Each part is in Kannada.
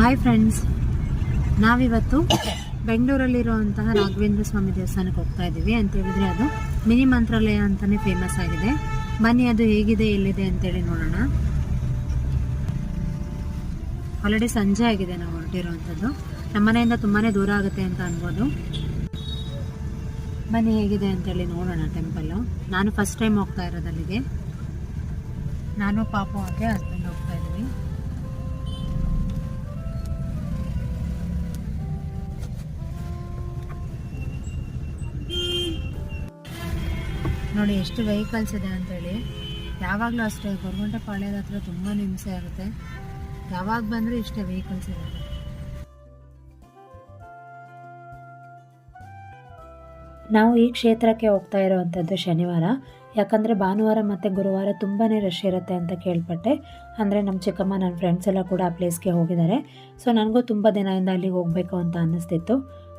ಹಾಯ್ ಫ್ರೆಂಡ್ಸ್ ನಾವಿವತ್ತು ಬೆಂಗಳೂರಲ್ಲಿರುವಂತಹ ರಾಘವೇಂದ್ರ ಸ್ವಾಮಿ ದೇವಸ್ಥಾನಕ್ಕೆ ಹೋಗ್ತಾ ಇದ್ದೀವಿ ಅಂತ ಹೇಳಿದ್ರೆ ಅದು ಮಿನಿ ಮಂತ್ರಾಲಯ ಅಂತಲೇ ಫೇಮಸ್ ಆಗಿದೆ. ಬನ್ನಿ, ಅದು ಹೇಗಿದೆ, ಎಲ್ಲಿದೆ ಅಂತೇಳಿ ನೋಡೋಣ. ಆಲ್ರೆಡಿ ಸಂಜೆ ಆಗಿದೆ ನಾವು ಹೊರಟಿರುವಂಥದ್ದು. ನಮ್ಮ ಮನೆಯಿಂದ ತುಂಬಾ ದೂರ ಆಗುತ್ತೆ ಅಂತ ಅನ್ಬೋದು. ಬನ್ನಿ, ಹೇಗಿದೆ ಅಂತೇಳಿ ನೋಡೋಣ ಟೆಂಪಲ್ಲು ನಾನು ಫಸ್ಟ್ ಟೈಮ್ ಹೋಗ್ತಾ ಇರೋದಲ್ಲಿಗೆ. ನಾನು ಪಾಪು ಹಾಗೆ ಹಸ್ಬೆಂಡ್ ನೋಡಿ, ಎಷ್ಟು ವೆಹಿಕಲ್ಸ್ ಇದೆ ಅಂತೇಳಿ. ಯಾವಾಗಲೂ ಅಷ್ಟೇ ಗೊರಗುಂಟೆ ಪಾಳ್ಯದ ಹತ್ರ ತುಂಬ ಹಿಂಸೆ ಆಗುತ್ತೆ. ಯಾವಾಗ ಬಂದರೂ ಇಷ್ಟೇ ವೆಹಿಕಲ್ಸ್ ಇರುತ್ತೆ ನಾವು ಈ ಕ್ಷೇತ್ರಕ್ಕೆ ಹೋಗ್ತಾ ಇರೋವಂಥದ್ದು ಶನಿವಾರ. ಯಾಕಂದರೆ ಭಾನುವಾರ ಮತ್ತು ಗುರುವಾರ ತುಂಬಾ ರಶ್ ಇರುತ್ತೆ ಅಂತ ಕೇಳ್ಪಟ್ಟೆ. ಅಂದರೆ ನಮ್ಮ ಚಿಕ್ಕಮ್ಮ, ನನ್ನ ಫ್ರೆಂಡ್ಸ್ ಎಲ್ಲ ಕೂಡ ಆ ಪ್ಲೇಸ್ಗೆ ಹೋಗಿದ್ದಾರೆ. ಸೊ ನನಗೂ ತುಂಬ ದಿನದಿಂದ ಅಲ್ಲಿಗೆ ಹೋಗಬೇಕು ಅಂತ ಅನ್ನಿಸ್ತಿತ್ತು.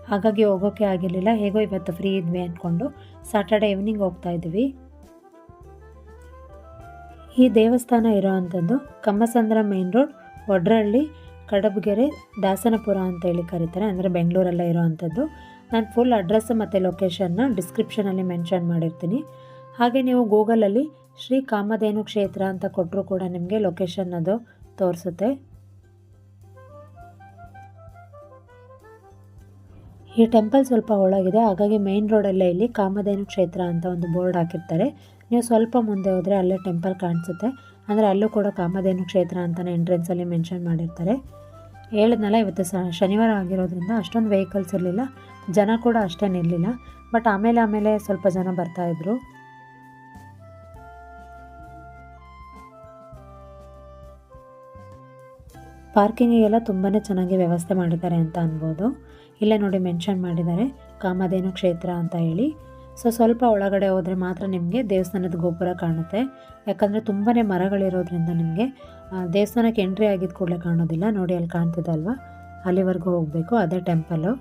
ಹಾಗಾಗಿ ಹೋಗೋಕ್ಕೆ ಆಗಿರಲಿಲ್ಲ. ಹೇಗೋ ಇವತ್ತು ಫ್ರೀ ಇದ್ವಿ ಅಂದ್ಕೊಂಡು ಸಾಟರ್ಡೆ ಈವ್ನಿಂಗ್ ಹೋಗ್ತಾ ಇದ್ವಿ. ಈ ದೇವಸ್ಥಾನ ಇರೋವಂಥದ್ದು ಕಮ್ಮಸಂದ್ರ ಮೇನ್ ರೋಡ್ ಒಡ್ರಹಳ್ಳಿ ಕಡಬಗೆರೆ, ದಾಸನಪುರ ಅಂತ ಹೇಳಿ ಕರೀತಾರೆ. ಅಂದರೆ ಬೆಂಗಳೂರಲ್ಲೇ ಇರೋವಂಥದ್ದು ನಾನು ಫುಲ್ ಅಡ್ರೆಸ್ ಮತ್ತು ಲೊಕೇಶನ್ನ ಡಿಸ್ಕ್ರಿಪ್ಷನಲ್ಲಿ ಮೆನ್ಷನ್ ಮಾಡಿರ್ತೀನಿ. ಹಾಗೆ ನೀವು ಗೂಗಲಲ್ಲಿ ಶ್ರೀ ಕಾಮಧೇನು ಕ್ಷೇತ್ರ ಅಂತ ಕೊಟ್ಟರು ಕೂಡ ನಿಮಗೆ ಲೊಕೇಶನ್ ಅದು ತೋರಿಸುತ್ತೆ. ಈ ಟೆಂಪಲ್ ಸ್ವಲ್ಪ ಒಳಗಿದೆ, ಹಾಗಾಗಿ ಮೇನ್ ರೋಡಲ್ಲೇ ಇಲ್ಲಿ ಕಾಮಧೇನು ಕ್ಷೇತ್ರ ಅಂತ ಒಂದು ಬೋರ್ಡ್ ಹಾಕಿರ್ತಾರೆ. ನೀವು ಸ್ವಲ್ಪ ಮುಂದೆ ಹೋದರೆ ಅಲ್ಲೇ ಟೆಂಪಲ್ ಕಾಣಿಸುತ್ತೆ. ಅಂದರೆ ಅಲ್ಲೂ ಕೂಡ ಕಾಮಧೇನು ಕ್ಷೇತ್ರ ಅಂತಲೇ ಎಂಟ್ರೆನ್ಸಲ್ಲಿ ಮೆನ್ಷನ್ ಮಾಡಿರ್ತಾರೆ. ಹೇಳಿದ್ನಲ್ಲ, ಇವತ್ತು ಶನಿವಾರ ಆಗಿರೋದ್ರಿಂದ ಅಷ್ಟೊಂದು ವೆಹಿಕಲ್ಸ್ ಇರಲಿಲ್ಲ. ಜನ ಕೂಡ ಅಷ್ಟೇ ಇರಲಿಲ್ಲ ಬಟ್ ಆಮೇಲೆ ಆಮೇಲೆ ಸ್ವಲ್ಪ ಜನ ಬರ್ತಾಯಿದ್ರು ಪಾರ್ಕಿಂಗಿಗೆಲ್ಲ ತುಂಬಾ ಚೆನ್ನಾಗಿ ವ್ಯವಸ್ಥೆ ಮಾಡಿದ್ದಾರೆ ಅಂತ ಅನ್ಬೋದು. ಇಲ್ಲೇ ನೋಡಿ ಮೆನ್ಷನ್ ಮಾಡಿದ್ದಾರೆ ಕಾಮಧೇನು ಕ್ಷೇತ್ರ ಅಂತ ಹೇಳಿ. ಸೊ ಸ್ವಲ್ಪ ಒಳಗಡೆ ಹೋದರೆ ಮಾತ್ರ ನಿಮಗೆ ದೇವಸ್ಥಾನದ ಗೋಪುರ ಕಾಣುತ್ತೆ. ಯಾಕಂದರೆ ತುಂಬಾ ಮರಗಳಿರೋದ್ರಿಂದ ನಿಮಗೆ ದೇವಸ್ಥಾನಕ್ಕೆ ಎಂಟ್ರಿ ಆಗಿದ್ದ ಕೂಡಲೇ ಕಾಣೋದಿಲ್ಲ. ನೋಡಿ ಅಲ್ಲಿ ಕಾಣ್ತಿದೆ ಅಲ್ವಾ? ಅಲ್ಲಿವರೆಗೂ ಹೋಗಬೇಕು, ಅದೇ ಟೆಂಪಲ್ಲು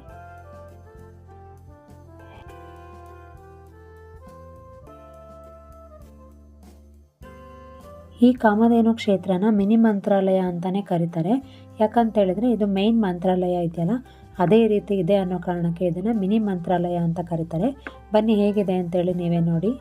ಈ ಕಾಮಧೇನು ಕ್ಷೇತ್ರನ ಮಿನಿ ಮಂತ್ರಾಲಯ ಅಂತಲೇ ಕರೀತಾರೆ. ಯಾಕಂತ ಹೇಳಿದ್ರೆ ಇದು ಮೇನ್ ಮಂತ್ರಾಲಯ ಇದೆಯಲ್ಲ ಅದೇ ರೀತಿ ಇದೆ ಅನ್ನೋ ಕಾರಣಕ್ಕೆ ಇದನ್ನು ಮಿನಿ ಮಂತ್ರಾಲಯ ಅಂತ ಕರೀತಾರೆ. ಬನ್ನಿ, ಹೇಗಿದೆ ಅಂತೇಳಿ ನೀವೇ ನೋಡಿ.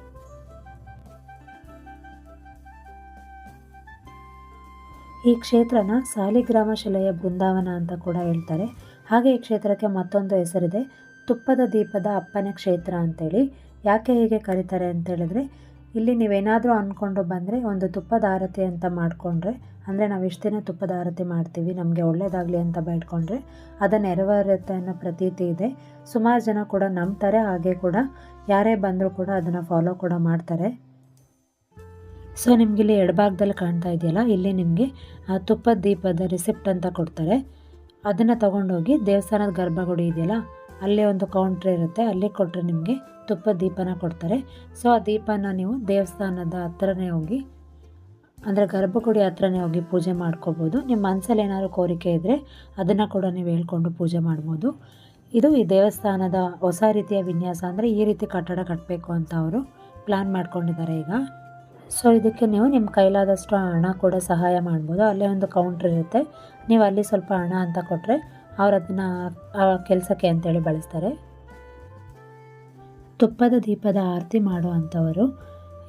ಈ ಕ್ಷೇತ್ರನ ಸಾಲಿಗ್ರಾಮ ಶಿಲೆಯ ಬೃಂದಾವನ ಅಂತ ಕೂಡ ಹೇಳ್ತಾರೆ. ಹಾಗೆ ಈ ಕ್ಷೇತ್ರಕ್ಕೆ ಮತ್ತೊಂದು ಹೆಸರಿದೆ, ತುಪ್ಪದ ದೀಪದ ಅಪ್ಪನ ಕ್ಷೇತ್ರ ಅಂತೇಳಿ. ಯಾಕೆ ಹೀಗೆ ಕರೀತಾರೆ ಅಂತೇಳಿದ್ರೆ ಇಲ್ಲಿ ನೀವೇನಾದರೂ ಅಂದ್ಕೊಂಡು ಬಂದರೆ ಒಂದು ತುಪ್ಪದ ಆರತಿ ಅಂತ ಮಾಡಿಕೊಂಡ್ರೆ, ಅಂದರೆ ನಾವು ಇಷ್ಟು ದಿನ ತುಪ್ಪದ ಆರತಿ ಮಾಡ್ತೀವಿ, ನಮಗೆ ಒಳ್ಳೆಯದಾಗಲಿ ಅಂತ ಬೇಡ್ಕೊಂಡ್ರೆ ಅದು ನೆರವೇರುತ್ತೆ ಅನ್ನೋ ಪ್ರತೀತಿ ಇದೆ. ಸುಮಾರು ಜನ ಕೂಡ ನಂಬ್ತಾರೆ, ಹಾಗೆ ಕೂಡ ಯಾರೇ ಬಂದರೂ ಕೂಡ ಅದನ್ನು ಫಾಲೋ ಕೂಡ ಮಾಡ್ತಾರೆ. ಸೊ ನಿಮಗೆ ಇಲ್ಲಿ ಎಡಭಾಗದಲ್ಲಿ ಕಾಣ್ತಾ ಇದೆಯಲ್ಲ, ಇಲ್ಲಿ ನಿಮಗೆ ತುಪ್ಪದ ದೀಪದ ರಿಸಿಪ್ಟ್ ಅಂತ ಕೊಡ್ತಾರೆ. ಅದನ್ನು ತೊಗೊಂಡೋಗಿ ದೇವಸ್ಥಾನದ ಗರ್ಭಗುಡಿ ಇದೆಯಲ್ಲ, ಅಲ್ಲೇ ಒಂದು ಕೌಂಟ್ರ್ ಇರುತ್ತೆ, ಅಲ್ಲಿ ಕೊಟ್ಟರೆ ನಿಮಗೆ ತುಪ್ಪದ ದೀಪನ ಕೊಡ್ತಾರೆ. ಸೊ ಆ ದೀಪನ ನೀವು ದೇವಸ್ಥಾನದ ಹತ್ರನೇ ಹೋಗಿ, ಅಂದರೆ ಗರ್ಭಗುಡಿ ಹತ್ರನೇ ಹೋಗಿ ಪೂಜೆ ಮಾಡ್ಕೋಬೋದು. ನಿಮ್ಮ ಮನಸ್ಸಲ್ಲಿ ಏನಾದರೂ ಕೋರಿಕೆ ಇದ್ದರೆ ಅದನ್ನು ಕೂಡ ನೀವು ಹೇಳ್ಕೊಂಡು ಪೂಜೆ ಮಾಡ್ಬೋದು. ಇದು ಈ ದೇವಸ್ಥಾನದ ಹೊಸ ರೀತಿಯ ವಿನ್ಯಾಸ, ಅಂದರೆ ಈ ರೀತಿ ಕಟ್ಟಡ ಕಟ್ಟಬೇಕು ಅಂತ ಅವರು ಪ್ಲ್ಯಾನ್ ಮಾಡ್ಕೊಂಡಿದ್ದಾರೆ ಈಗ. ಸೊ ಇದಕ್ಕೆ ನೀವು ನಿಮ್ಮ ಕೈಲಾದಷ್ಟು ಹಣ ಕೂಡ ಸಹಾಯ ಮಾಡ್ಬೋದು. ಅಲ್ಲೇ ಒಂದು ಕೌಂಟ್ರ್ ಇರುತ್ತೆ. ನೀವು ಅಲ್ಲಿ ಸ್ವಲ್ಪ ಹಣ ಅಂತ ಕೊಟ್ಟರೆ ಅವ್ರು ಅದನ್ನು ಆ ಕೆಲಸಕ್ಕೆ ಅಂತೇಳಿ ಬಳಸ್ತಾರೆ. ತುಪ್ಪದ ದೀಪದ ಆರತಿ ಮಾಡೋ ಅಂಥವರು,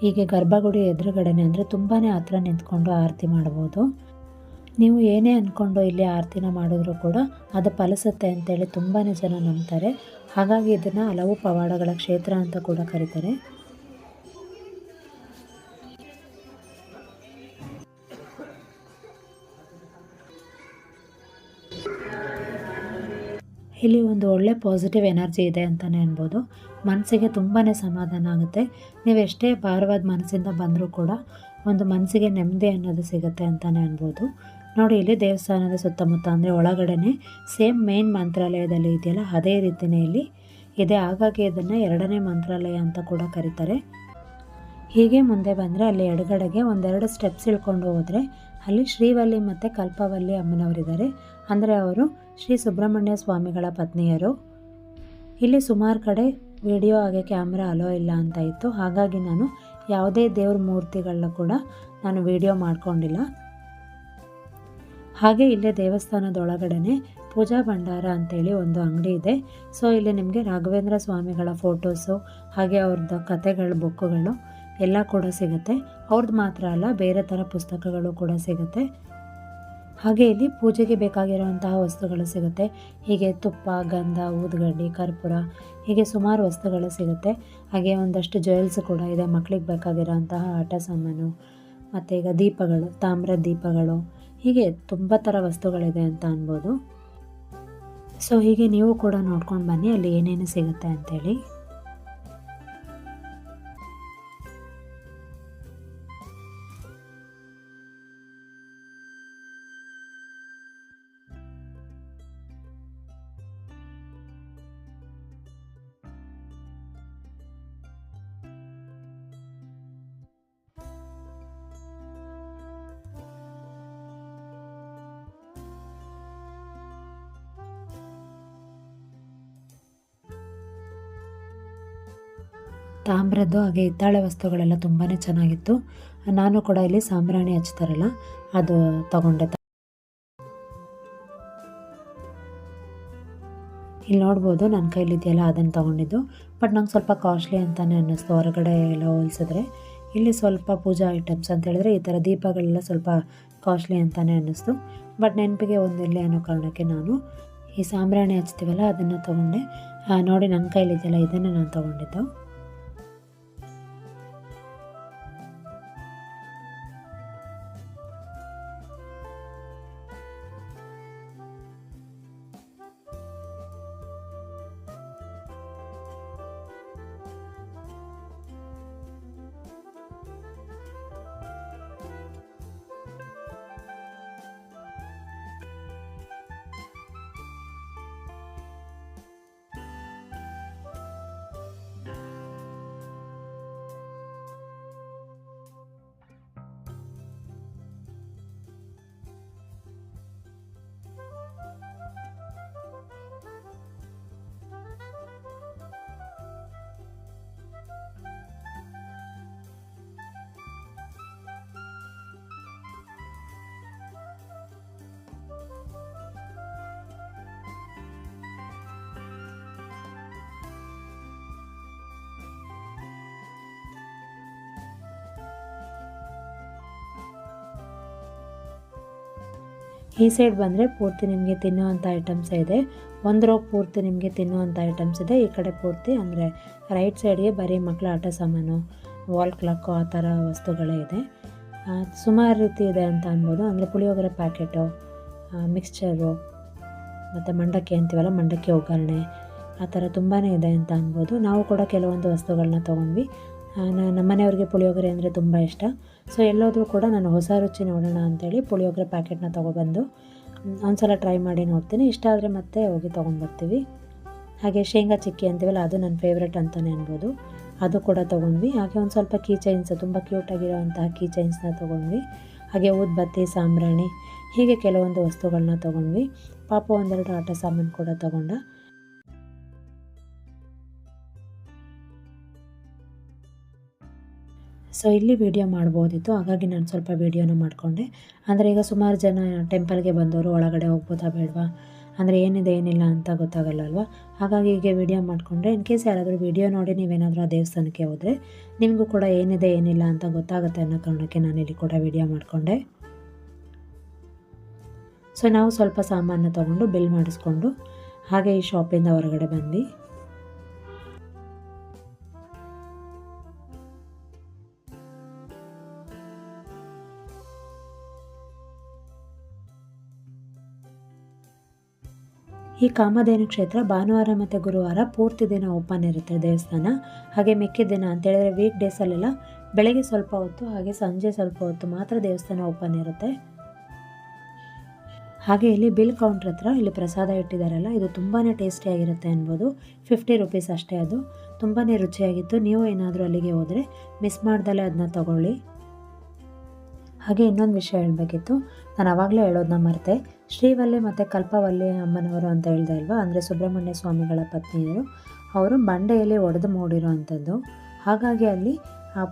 ಹೀಗೆ ಗರ್ಭಗುಡಿ ಎದುರುಗಡೆನೆ ಅಂದರೆ ತುಂಬಾ ಹತ್ರ ನಿಂತ್ಕೊಂಡು ಆರತಿ ಮಾಡ್ಬೋದು. ನೀವು ಏನೇ ಅಂದ್ಕೊಂಡು ಇಲ್ಲಿ ಆರತಿನ ಮಾಡಿದ್ರು ಕೂಡ ಅದು ಫಲಿಸುತ್ತೆ ಅಂತೇಳಿ ತುಂಬಾ ಜನ ನಂಬ್ತಾರೆ. ಹಾಗಾಗಿ ಇದನ್ನು ಹಲವು ಪವಾಡಗಳ ಕ್ಷೇತ್ರ ಅಂತ ಕೂಡ ಕರೀತಾರೆ. ಇಲ್ಲಿ ಒಂದು ಒಳ್ಳೆ ಪಾಸಿಟಿವ್ ಎನರ್ಜಿ ಇದೆ ಅಂತಲೇ ಅನ್ಬೋದು. ಮನಸ್ಸಿಗೆ ತುಂಬಾ ಸಮಾಧಾನ ಆಗುತ್ತೆ. ನೀವು ಎಷ್ಟೇ ಭಾರವಾದ ಮನಸ್ಸಿಂದ ಬಂದರೂ ಕೂಡ ಒಂದು ಮನಸ್ಸಿಗೆ ನೆಮ್ಮದಿ ಅನ್ನೋದು ಸಿಗುತ್ತೆ ಅಂತಲೇ ಅನ್ಬೋದು. ನೋಡಿ, ಇಲ್ಲಿ ದೇವಸ್ಥಾನದ ಸುತ್ತಮುತ್ತ ಅಂದರೆ ಒಳಗಡೆನೆ ಸೇಮ್ ಮೇನ್ ಮಂತ್ರಾಲಯದಲ್ಲಿ ಇದೆಯಲ್ಲ, ಅದೇ ರೀತಿಯೇ ಇಲ್ಲಿ ಇದೆ. ಹಾಗಾಗಿ ಇದನ್ನು ಎರಡನೇ ಮಂತ್ರಾಲಯ ಅಂತ ಕೂಡ ಕರೀತಾರೆ. ಹೀಗೆ ಮುಂದೆ ಬಂದರೆ ಅಲ್ಲಿ ಎಡಗಡೆಗೆ ಒಂದೆರಡು ಸ್ಟೆಪ್ಸ್ ಇಳ್ಕೊಂಡು ಹೋದರೆ ಅಲ್ಲಿ ಶ್ರೀವಲ್ಲಿ ಮತ್ತು ಕಲ್ಪವಲ್ಲಿ ಅಮ್ಮನವರಿದ್ದಾರೆ. ಅಂದರೆ ಅವರು ಶ್ರೀ ಸುಬ್ರಹ್ಮಣ್ಯ ಸ್ವಾಮಿಗಳ ಪತ್ನಿಯರು. ಇಲ್ಲಿ ಸುಮಾರು ಕಡೆ ವಿಡಿಯೋ ಹಾಗೆ ಕ್ಯಾಮ್ರಾ ಅಲೋ ಇಲ್ಲ ಅಂತ ಇತ್ತು. ಹಾಗಾಗಿ ನಾನು ಯಾವುದೇ ದೇವ್ರ ಮೂರ್ತಿಗಳನ್ನ ಕೂಡ ನಾನು ವಿಡಿಯೋ ಮಾಡ್ಕೊಂಡಿಲ್ಲ. ಹಾಗೆ ಇಲ್ಲೇ ದೇವಸ್ಥಾನದೊಳಗಡೆ ಪೂಜಾ ಭಂಡಾರ ಅಂತೇಳಿ ಒಂದು ಅಂಗಡಿ ಇದೆ. ಸೊ, ಇಲ್ಲಿ ನಿಮಗೆ ರಾಘವೇಂದ್ರ ಸ್ವಾಮಿಗಳ ಫೋಟೋಸು, ಹಾಗೆ ಅವ್ರದ್ದು ಕತೆಗಳು ಬುಕ್ಕುಗಳು ಎಲ್ಲ ಕೂಡ ಸಿಗುತ್ತೆ. ಅವ್ರದ್ದು ಮಾತ್ರ ಅಲ್ಲ, ಬೇರೆ ಥರ ಪುಸ್ತಕಗಳು ಕೂಡ ಸಿಗುತ್ತೆ. ಹಾಗೆ ಇಲ್ಲಿ ಪೂಜೆಗೆ ಬೇಕಾಗಿರುವಂತಹ ವಸ್ತುಗಳು ಸಿಗುತ್ತೆ. ಹೀಗೆ ತುಪ್ಪ, ಗಂಧ, ಊದುಗಡ್ಡಿ, ಕರ್ಪೂರ, ಹೀಗೆ ಸುಮಾರು ವಸ್ತುಗಳು ಸಿಗುತ್ತೆ. ಹಾಗೆ ಒಂದಷ್ಟು ಜ್ಯುವೆಲ್ಸ್ ಕೂಡ ಇದೆ. ಮಕ್ಕಳಿಗೆ ಬೇಕಾಗಿರೋಂತಹ ಆಟ ಸಾಮಾನು, ಮತ್ತು ಈಗ ದೀಪಗಳು ತಾಮ್ರದ ದೀಪಗಳು, ಹೀಗೆ ತುಂಬ ಥರ ವಸ್ತುಗಳಿದೆ ಅಂತ ಅನ್ಬೋದು. ಸೊ ಹೀಗೆ ನೀವು ಕೂಡ ನೋಡ್ಕೊಂಡು ಬನ್ನಿ. ಅಲ್ಲಿ ಏನೇನು ಸಿಗುತ್ತೆ ಅಂತೇಳಿ. ತಾಮ್ರದ್ದು ಹಾಗೆ ಹಿತ್ತಾಳೆ ವಸ್ತುಗಳೆಲ್ಲ ತುಂಬಾ ಚೆನ್ನಾಗಿತ್ತು. ನಾನು ಕೂಡ ಇಲ್ಲಿ ಸಾಂಬ್ರಾಣಿ ಹಚ್ತಾರಲ್ಲ, ಅದು ತಗೊಂಡೆ. ಇಲ್ಲಿ ನೋಡ್ಬೋದು, ನನ್ನ ಕೈಲಿದೆಯಲ್ಲ ಅದನ್ನು ತೊಗೊಂಡಿದ್ದು. ಬಟ್ ನಂಗೆ ಸ್ವಲ್ಪ ಕಾಸ್ಟ್ಲಿ ಅಂತಲೇ ಅನ್ನಿಸ್ತು. ಹೊರಗಡೆ ಎಲ್ಲ ಹೋಲಿಸಿದ್ರೆ. ಇಲ್ಲಿ ಸ್ವಲ್ಪ ಪೂಜಾ ಐಟಮ್ಸ್ ಅಂತ ಹೇಳಿದ್ರೆ ಈ ಥರ ದೀಪಗಳೆಲ್ಲ ಸ್ವಲ್ಪ ಕಾಸ್ಟ್ಲಿ ಅಂತಲೇ ಅನ್ನಿಸ್ತು. ಬಟ್ ನೆನಪಿಗೆ ಒಂದಿರಲಿ ಅನ್ನೋ ಕಾರಣಕ್ಕೆ ನಾನು ಈ ಸಾಂಬ್ರಾಣಿ ಹಚ್ತೀವಲ್ಲ, ಅದನ್ನು ತೊಗೊಂಡೆ. ನೋಡಿ, ನನ್ನ ಕೈಲಿದೆಯಲ್ಲ, ಇದನ್ನು ನಾನು ತೊಗೊಂಡಿದ್ದು. ಈ ಸೈಡ್ ಬಂದರೆ ಪೂರ್ತಿ ನಿಮಗೆ ತಿನ್ನುವಂಥ ಐಟಮ್ಸ್ ಇದೆ. ಒಂದು ರೋ ಪೂರ್ತಿ ನಿಮಗೆ ತಿನ್ನುವಂಥ ಐಟಮ್ಸ್ ಇದೆ. ಈ ಕಡೆ ಪೂರ್ತಿ ಅಂದರೆ ರೈಟ್ ಸೈಡ್ಗೆ ಬರೀ ಮಕ್ಕಳ ಆಟ ಸಾಮಾನು ವಾಲ್ ಕ್ಲಾಕು ಆ ಥರ ವಸ್ತುಗಳೇ ಇದೆ. ಸುಮಾರು ರೀತಿ ಇದೆ ಅಂತ ಅನ್ಬೋದು. ಅಂದರೆ ಪುಳಿಯೋಗರೆ ಪ್ಯಾಕೆಟು ಮಿಕ್ಸ್ಚರು ಮತ್ತು ಮಂಡಕ್ಕಿ ಅಂತೀವಲ್ಲ, ಮಂಡಕ್ಕಿ ಒಗ್ಗರಣೆ, ಆ ಥರ ತುಂಬಾ ಇದೆ ಅಂತ ಅನ್ಬೋದು. ನಾವು ಕೂಡ ಕೆಲವೊಂದು ವಸ್ತುಗಳನ್ನ ತೊಗೊಂಡ್ವಿ. ನಮ್ಮನೆಯವ್ರಿಗೆ ಪುಳಿಯೋಗರೆ ಅಂದರೆ ತುಂಬ ಇಷ್ಟ. ಸೊ ಎಲ್ಲೋದ್ರೂ ಕೂಡ ನಾನು ಹೊಸ ರುಚಿ ನೋಡೋಣ ಅಂತೇಳಿ ಪುಳಿಯೋಗರೆ ಪ್ಯಾಕೆಟ್ನ ತೊಗೊಬಂದು ಒಂದ್ಸಲ ಟ್ರೈ ಮಾಡಿ ನೋಡ್ತೀನಿ. ಇಷ್ಟ ಆದರೆ ಮತ್ತೆ ಹೋಗಿ ತೊಗೊಂಡ್ಬರ್ತೀವಿ. ಹಾಗೆ ಶೇಂಗಾ ಚಿಕ್ಕಿ ಅಂತೀವಲ್ಲ, ಅದು ನನ್ನ ಫೇವ್ರೆಟ್ ಅಂತಲೇ ಅನ್ಬೋದು. ಅದು ಕೂಡ ತೊಗೊಂಡ್ವಿ. ಹಾಗೆ ಒಂದು ಸ್ವಲ್ಪ ಕೀ ಚೈನ್ಸ್, ತುಂಬ ಕ್ಯೂಟಾಗಿರೋವಂತಹ ಕೀ ಚೈನ್ಸ್ನ ತೊಗೊಂಡ್ವಿ. ಹಾಗೆ ಊದ್ಬತ್ತಿ, ಸಾಂಬ್ರಾಣಿ, ಹೀಗೆ ಕೆಲವೊಂದು ವಸ್ತುಗಳನ್ನ ತೊಗೊಂಡ್ವಿ. ಪಾಪ ಒಂದೆರಡು ಆಟ ಸಾಮಾನು ಕೂಡ ತೊಗೊಂಡ. ಸೊ ಇಲ್ಲಿ ವೀಡಿಯೋ ಮಾಡ್ಬೋದಿತ್ತು. ಹಾಗಾಗಿ ನಾನು ಸ್ವಲ್ಪ ವೀಡಿಯೋನ ಮಾಡಿಕೊಂಡೆ. ಅಂದರೆ ಈಗ ಸುಮಾರು ಜನ ಟೆಂಪಲ್ಗೆ ಬಂದವರು, ಒಳಗಡೆ ಹೋಗ್ಬೋದಾ ಬೇಡವಾ? ಅಂದರೆ ಏನಿದೆ, ಏನಿಲ್ಲ ಅಂತ ಗೊತ್ತಾಗಲ್ಲ ಅಲ್ವಾ? ಹಾಗಾಗಿ ಹೀಗೆ ವೀಡಿಯೋ ಮಾಡಿಕೊಂಡ್ರೆ ಇನ್ ಕೇಸ್ ಯಾರಾದರೂ ವಿಡಿಯೋ ನೋಡಿ ನೀವೇನಾದರೂ ಆ ದೇವಸ್ಥಾನಕ್ಕೆ ಹೋದರೆ, ನಿಮಗೂ ಕೂಡ ಏನಿದೆ, ಏನಿಲ್ಲ ಅಂತ ಗೊತ್ತಾಗುತ್ತೆ ಅನ್ನೋ ಕಾರಣಕ್ಕೆ ನಾನು ಇಲ್ಲಿ ಕೂಡ ವೀಡಿಯೋ ಮಾಡಿಕೊಂಡೆ. ಸೊ ನಾವು ಸ್ವಲ್ಪ ಸಾಮಾನು ತೊಗೊಂಡು ಬಿಲ್ ಮಾಡಿಸ್ಕೊಂಡು, ಹಾಗೆ ಈ ಶಾಪಿಂದ ಹೊರಗಡೆ ಬಂದ್ವಿ. ಈ ಕಾಮಧೇನು ಕ್ಷೇತ್ರ ಭಾನುವಾರ ಮತ್ತು ಗುರುವಾರ ಪೂರ್ತಿ ದಿನ ಓಪನ್ ಇರುತ್ತೆ ದೇವಸ್ಥಾನ. ಹಾಗೆ ಮಿಕ್ಕಿದ ದಿನ ಅಂತೇಳಿದ್ರೆ ವೀಕ್ ಡೇಸಲ್ಲೆಲ್ಲ ಬೆಳಗ್ಗೆ ಸ್ವಲ್ಪ ಹೊತ್ತು ಹಾಗೆ ಸಂಜೆ ಸ್ವಲ್ಪ ಹೊತ್ತು ಮಾತ್ರ ದೇವಸ್ಥಾನ ಓಪನ್ ಇರುತ್ತೆ. ಹಾಗೆ ಇಲ್ಲಿ ಬಿಲ್ ಕೌಂಟ್ರ್ ಹತ್ರ ಇಲ್ಲಿ ಪ್ರಸಾದ ಇಟ್ಟಿದ್ದಾರಲ್ಲ ಇದು ತುಂಬಾ ಟೇಸ್ಟಿಯಾಗಿರುತ್ತೆ ಅನ್ಬೋದು. ಫಿಫ್ಟಿ ರುಪೀಸ್ ಅಷ್ಟೇ ಅದು. ತುಂಬಾ ರುಚಿಯಾಗಿತ್ತು. ನೀವು ಏನಾದರೂ ಅಲ್ಲಿಗೆ ಹೋದರೆ ಮಿಸ್ ಮಾಡ್ದಲೇ ಅದನ್ನ ತಗೊಳ್ಳಿ. ಹಾಗೆ ಇನ್ನೊಂದು ವಿಷಯ ಹೇಳಬೇಕಿತ್ತು. ನಾನು ಆವಾಗಲೇ ಹೇಳೋದನ್ನ ಮರೆತೆ. ಶ್ರೀವಲ್ಲಿ ಮತ್ತು ಕಲ್ಪವಲ್ಲಿ ಅಮ್ಮನವರು ಅಂತ ಹೇಳ್ದೆ ಅಲ್ವಾ? ಅಂದರೆ ಸುಬ್ರಹ್ಮಣ್ಯ ಸ್ವಾಮಿಗಳ ಪತ್ನಿಯರು. ಅವರು ಬಂಡೆಯಲ್ಲಿ ಒಡೆದು ಮೂಡಿರೋ ಅಂಥದ್ದು ಹಾಗಾಗಿ ಅಲ್ಲಿ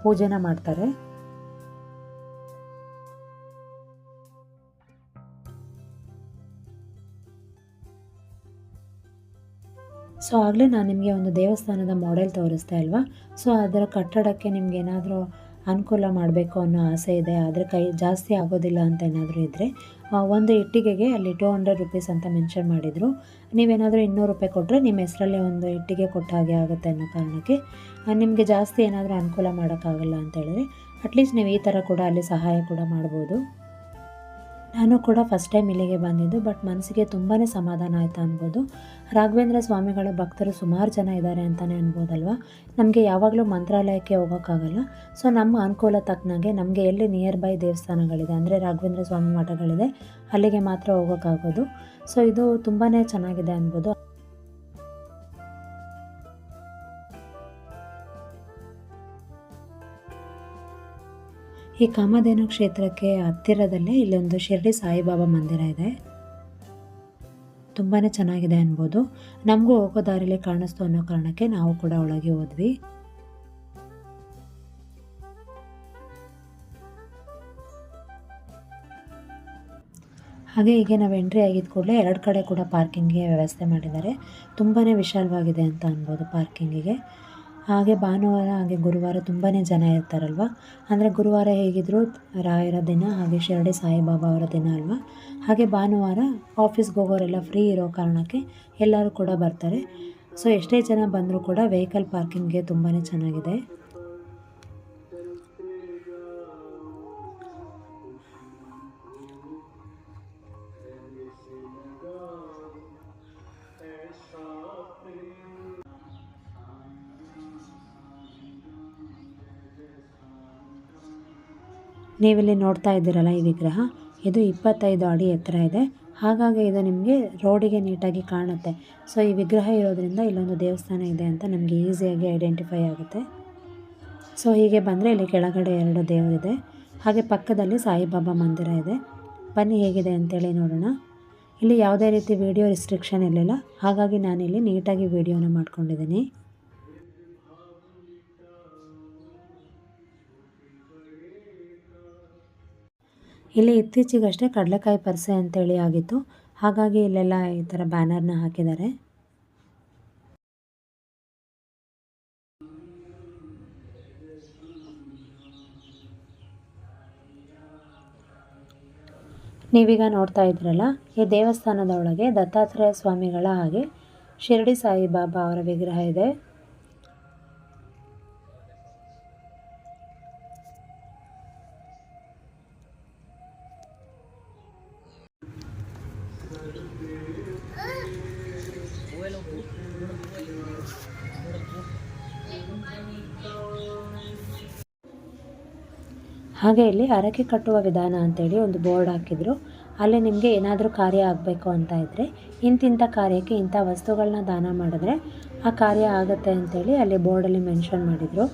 ಪೂಜೆನ ಮಾಡ್ತಾರೆ. ಸೊ, ಆಗಲೇ ನಾನು ನಿಮಗೆ ಒಂದು ದೇವಸ್ಥಾನದ ಮಾಡೆಲ್ ತೋರಿಸ್ತಾ ಇಲ್ವಾ ಸೊ, ಅದರ ಕಟ್ಟಡಕ್ಕೆ ನಿಮ್ಗೆ ಏನಾದರೂ ಅನುಕೂಲ ಮಾಡಬೇಕು ಅನ್ನೋ ಆಸೆ ಇದೆ, ಆದರೆ ಕೈ ಜಾಸ್ತಿ ಆಗೋದಿಲ್ಲ ಅಂತ ಏನಾದರೂ ಇದ್ದರೆ ಒಂದು ಇಟ್ಟಿಗೆಗೆ ಅಲ್ಲಿ ಟೂ ಹಂಡ್ರೆಡ್ ರುಪೀಸ್ ಅಂತ ಮೆನ್ಷನ್ ಮಾಡಿದರು. ನೀವೇನಾದರೂ ಇನ್ನೂರು ರೂಪಾಯಿ ಕೊಟ್ಟರೆ ನಿಮ್ಮ ಹೆಸರಲ್ಲೇ ಒಂದು ಇಟ್ಟಿಗೆ ಕೊಟ್ಟ ಹಾಗೆ ಆಗುತ್ತೆ ಅನ್ನೋ ಕಾರಣಕ್ಕೆ ನಿಮಗೆ ಜಾಸ್ತಿ ಏನಾದರೂ ಅನುಕೂಲ ಮಾಡೋಕ್ಕಾಗಲ್ಲ ಅಂತ ಹೇಳಿದ್ರೆ ಅಟ್ಲೀಸ್ಟ್ ನೀವು ಈ ಥರ ಕೂಡ ಅಲ್ಲಿ ಸಹಾಯ ಕೂಡ ಮಾಡ್ಬೋದು. ನಾನು ಕೂಡ ಫಸ್ಟ್ ಟೈಮ್ ಇಲ್ಲಿಗೆ ಬಂದಿದ್ದು ಬಟ್ ಮನಸ್ಸಿಗೆ ತುಂಬಾ ಸಮಾಧಾನ ಆಯಿತು ಅನ್ಬೋದು. ರಾಘವೇಂದ್ರ ಸ್ವಾಮಿಗಳ ಭಕ್ತರು ಸುಮಾರು ಜನ ಇದ್ದಾರೆ ಅಂತಲೇ ಅನ್ಬೋದಲ್ವ? ನಮಗೆ ಯಾವಾಗಲೂ ಮಂತ್ರಾಲಯಕ್ಕೆ ಹೋಗೋಕ್ಕಾಗಲ್ಲ. ಸೊ ನಮ್ಮ ಅನುಕೂಲ ತಕ್ಕನಾಗೆ ನಮಗೆ ಎಲ್ಲಿ ನಿಯರ್ ಬೈ ದೇವಸ್ಥಾನಗಳಿದೆ, ಅಂದರೆ ರಾಘವೇಂದ್ರ ಸ್ವಾಮಿ ಮಠಗಳಿದೆ, ಅಲ್ಲಿಗೆ ಮಾತ್ರ ಹೋಗೋಕ್ಕಾಗೋದು. ಸೊ ಇದು ತುಂಬಾ ಚೆನ್ನಾಗಿದೆ ಅನ್ಬೋದು. ಈ ಕಾಮಧೇನು ಕ್ಷೇತ್ರಕ್ಕೆ ಹತ್ತಿರದಲ್ಲೇ ಇಲ್ಲೊಂದು ಶಿರಡಿ ಸಾಯಿಬಾಬಾ ಮಂದಿರ ಇದೆ. ತುಂಬಾ ಚೆನ್ನಾಗಿದೆ ಅನ್ಬೋದು. ನಮಗೂ ಹೋಗೋ ದಾರಿಲಿ ಕಾಣಿಸ್ತು ಅನ್ನೋ ಕಾರಣಕ್ಕೆ ನಾವು ಕೂಡ ಒಳಗೆ ಹೋದ್ವಿ. ಹಾಗೆ ಹೀಗೆ ನಾವು ಎಂಟ್ರಿ ಆಗಿದ ಕೂಡಲೇ ಎರಡು ಕಡೆ ಕೂಡ ಪಾರ್ಕಿಂಗ್ಗೆ ವ್ಯವಸ್ಥೆ ಮಾಡಿದ್ದಾರೆ. ತುಂಬಾ ವಿಶಾಲವಾಗಿದೆ ಅಂತ ಅನ್ಬೋದು ಪಾರ್ಕಿಂಗಿಗೆ ಹಾಗೆ ಭಾನುವಾರ ಹಾಗೆ ಗುರುವಾರ ತುಂಬಾ ಜನ ಇರ್ತಾರಲ್ವ? ಅಂದರೆ ಗುರುವಾರ ಹೇಗಿದ್ದರೂ ರಾಯರ ದಿನ ಹಾಗೆ ಶಿರಡಿ ಸಾಯಿಬಾಬಾ ಅವರ ದಿನ ಅಲ್ವಾ? ಹಾಗೆ ಭಾನುವಾರ ಆಫೀಸ್ಗೆ ಹೋಗೋರೆಲ್ಲ ಫ್ರೀ ಇರೋ ಕಾರಣಕ್ಕೆ ಎಲ್ಲರೂ ಕೂಡ ಬರ್ತಾರೆ. ಸೊ ಎಷ್ಟೇ ಜನ ಬಂದರೂ ಕೂಡ ವೆಹಿಕಲ್ ಪಾರ್ಕಿಂಗ್ಗೆ ತುಂಬಾ ಚೆನ್ನಾಗಿದೆ. ನೀವಿಲ್ಲಿ ನೋಡ್ತಾ ಇದ್ದೀರಲ್ಲ ಈ ವಿಗ್ರಹ, ಇದು ಇಪ್ಪತ್ತೈದು ಅಡಿ ಎತ್ತರ ಇದೆ. ಹಾಗಾಗಿ ಇದು ನಿಮಗೆ ರೋಡಿಗೆ ನೀಟಾಗಿ ಕಾಣುತ್ತೆ. ಸೊ, ಈ ವಿಗ್ರಹ ಇರೋದ್ರಿಂದ ಇಲ್ಲೊಂದು ದೇವಸ್ಥಾನ ಇದೆ ಅಂತ ನಮಗೆ ಈಸಿಯಾಗಿ ಐಡೆಂಟಿಫೈ ಆಗುತ್ತೆ. ಸೊ, ಹೀಗೆ ಬಂದರೆ ಇಲ್ಲಿ ಕೆಳಗಡೆ ಎರಡು ದೇವರಿದೆ ಹಾಗೆ ಪಕ್ಕದಲ್ಲಿ ಸಾಯಿಬಾಬಾ ಮಂದಿರ ಇದೆ. ಬನ್ನಿ ಹೇಗಿದೆ ಅಂತೇಳಿ ನೋಡೋಣ. ಇಲ್ಲಿ ಯಾವುದೇ ರೀತಿ ವಿಡಿಯೋ ರಿಸ್ಟ್ರಿಕ್ಷನ್ ಇರಲಿಲ್ಲ. ಹಾಗಾಗಿ ನಾನಿಲ್ಲಿ ನೀಟಾಗಿ ವಿಡಿಯೋನ ಮಾಡ್ಕೊಂಡಿದ್ದೀನಿ. ಇಲ್ಲಿ ಇತ್ತೀಚೆಗಷ್ಟೇ ಕಡಲೆಕಾಯಿ ಪರಿಸೆ ಅಂತೇಳಿ ಆಗಿತ್ತು. ಹಾಗಾಗಿ ಇಲ್ಲೆಲ್ಲ ಈ ಥರ ಬ್ಯಾನರ್ನ ಹಾಕಿದ್ದಾರೆ. ನೀವೀಗ ನೋಡ್ತಾ ಇದ್ರಲ್ಲ ಈ ದೇವಸ್ಥಾನದ ಒಳಗೆ ದತ್ತಾತ್ರೇಯ ಸ್ವಾಮಿಗಳ ಹಾಗೆ ಶಿರಡಿ ಸಾಯಿಬಾಬಾ ಅವರ ವಿಗ್ರಹ ಇದೆ. ಹಾಗೆ ಇಲ್ಲಿ ಹರಕೆ ಕಟ್ಟುವ ವಿಧಾನ ಅಂತೇಳಿ ಒಂದು ಬೋರ್ಡ್ ಹಾಕಿದ್ರು. ಅಲ್ಲಿ ನಿಮಗೆ ಏನಾದರೂ ಕಾರ್ಯ ಆಗಬೇಕು ಅಂತ ಇದ್ದರೆ ಇಂತಿಂಥ ಕಾರ್ಯಕ್ಕೆ ಇಂಥ ವಸ್ತುಗಳನ್ನ ದಾನ ಮಾಡಿದ್ರೆ ಆ ಕಾರ್ಯ ಆಗುತ್ತೆ ಅಂತೇಳಿ ಅಲ್ಲಿ ಬೋರ್ಡಲ್ಲಿ ಮೆನ್ಷನ್ ಮಾಡಿದರು.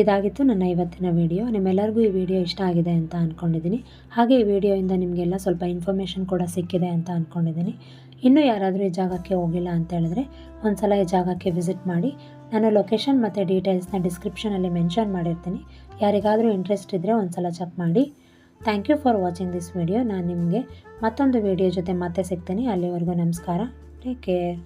ಇದಾಗಿತ್ತು ನನ್ನ ಇವತ್ತಿನ ವಿಡಿಯೋ. ನಿಮ್ಮೆಲ್ಲರಿಗೂ ಈ ವಿಡಿಯೋ ಇಷ್ಟ ಆಗಿದೆ ಅಂತ ಅಂದ್ಕೊಂಡಿದ್ದೀನಿ ಹಾಗೆ ಈ ವಿಡಿಯೋಯಿಂದ ನಿಮಗೆಲ್ಲ ಸ್ವಲ್ಪ ಇನ್ಫಾರ್ಮೇಷನ್ ಕೂಡ ಸಿಕ್ಕಿದೆ ಅಂತ ಅಂದ್ಕೊಂಡಿದ್ದೀನಿ ಇನ್ನೂ ಯಾರಾದರೂ ಈ ಜಾಗಕ್ಕೆ ಹೋಗಿಲ್ಲ ಅಂತ ಹೇಳಿದ್ರೆ ಒಂದು ಸಲ ಈ ಜಾಗಕ್ಕೆ ವಿಸಿಟ್ ಮಾಡಿ. ನಾನು ಲೊಕೇಶನ್ ಮತ್ತು ಡೀಟೇಲ್ಸ್ನ ಡಿಸ್ಕ್ರಿಪ್ಷನಲ್ಲಿ ಮೆನ್ಷನ್ ಮಾಡಿರ್ತೀನಿ. ಯಾರಿಗಾದರೂ ಇಂಟ್ರೆಸ್ಟ್ ಇದ್ದರೆ ಒಂದು ಸಲ ಚೆಕ್ ಮಾಡಿ. Thank you for watching this video ನಾನು ನಿಮಗೆ ಮತ್ತೊಂದು ವಿಡಿಯೋ ಜೊತೆ ಮತ್ತೆ ಸಿಗ್ತೀನಿ. ಅಲ್ಲಿವರೆಗೂ ನಮಸ್ಕಾರ. Take care